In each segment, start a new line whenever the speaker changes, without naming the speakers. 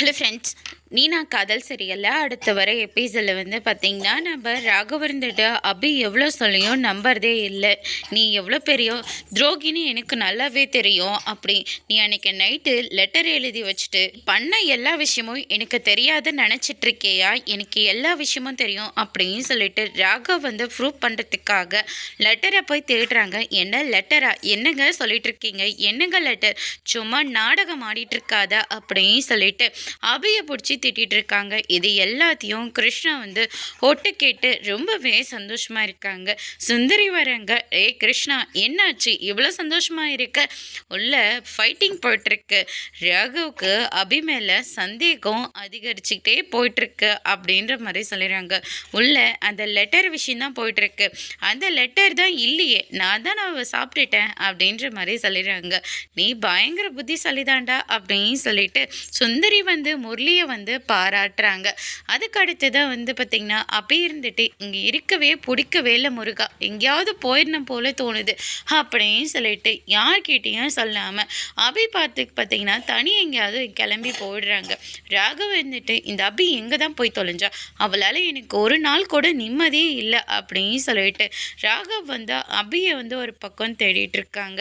Hello friends நீனா காதல் சரியில்லை அடுத்த வர எபிசோடில் வந்து பார்த்தீங்கன்னா நம்ம ராகவர்ந்துட்டு அபி எவ்வளோ சொல்லியும் நம்புறதே இல்லை. நீ எவ்வளோ பெரிய துரோகின்னு எனக்கு நல்லாவே தெரியும். அப்படி நீ அன்னைக்கு நைட்டு லெட்டர் எழுதி வச்சுட்டு பண்ண எல்லா விஷயமும் எனக்கு தெரியாதுன்னு நினச்சிட்ருக்கேயா எனக்கு எல்லா விஷயமும் தெரியும் அப்படின்னு சொல்லிட்டு ராகவ் வந்து ப்ரூவ் பண்ணுறதுக்காக லெட்டரை போய் தேடுறாங்க. என்ன லெட்டரா என்னங்க சொல்லிட்டு இருக்கீங்க? என்னங்க லெட்டர் சும்மா நாடகம் ஆடிட்டு இருக்காத அப்படின்னு சொல்லிட்டு அபியை பிடிச்சி திட்டிட்டு இருக்காங்க. இது எல்லாத்தையும் கிருஷ்ணா வந்து ஒட்டு கேட்டு ரொம்பவே சந்தோஷமா இருக்காங்க. சுந்தரி வரங்க. ஏ கிருஷ்ணா என்னாச்சு? இவ்வளோ சந்தோஷமா இருக்க? உள்ள ஃபைட்டிங் போயிட்டுருக்கு. ராகுவுக்கு அபி மேல சந்தேகம் அதிகரிச்சுக்கிட்டே போயிட்டுருக்கு. அப்படின்ற மாதிரி சொல்லிடுறாங்க. உள்ள அந்த லெட்டர் விஷயம் தான் போயிட்டுருக்கு. அந்த லெட்டர் தான் இல்லையே. நான் தான் நான் சாப்பிட்டுட்டேன் அப்படின்ற மாதிரி சொல்லிடுறாங்க. நீ பயங்கர புத்திசாலிதான்டா அப்படின்னு சொல்லிட்டு சுந்தரி வந்து வந்து முரளியை வந்து பாராட்டுறாங்க. அதுக்கு அடுத்ததாக வந்து பார்த்திங்கன்னா அப்படியே இருந்துட்டு இங்கே இருக்கவே பிடிக்கவே இல்லை முருகா. எங்கேயாவது போயிடணும் போல தோணுது. அப்படின்னு சொல்லிட்டு யார்கிட்டேயும் சொல்லாமல் அபி பார்த்து பார்த்திங்கன்னா தனி எங்கேயாவது கிளம்பி போயிடுறாங்க. ராகவ் வந்துட்டு இந்த அபி எங்கே தான் போய் தொலைஞ்சா? அவளால் எனக்கு ஒரு நாள் கூட நிம்மதியே இல்லை அப்படின்னு சொல்லிட்டு ராகவ் வந்து அபியை வந்து ஒரு பக்கம் தேடிட்டு இருக்காங்க.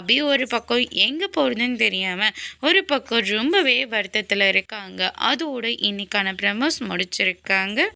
அபி ஒரு பக்கம் எங்கே போகிறதுன்னு தெரியாமல் ஒரு பக்கம் ரொம்பவே வருத்தத்தில் இருக்காங்க. அதோட இன்னைக்கான பிரமோஸ் முடிச்சிருக்காங்க.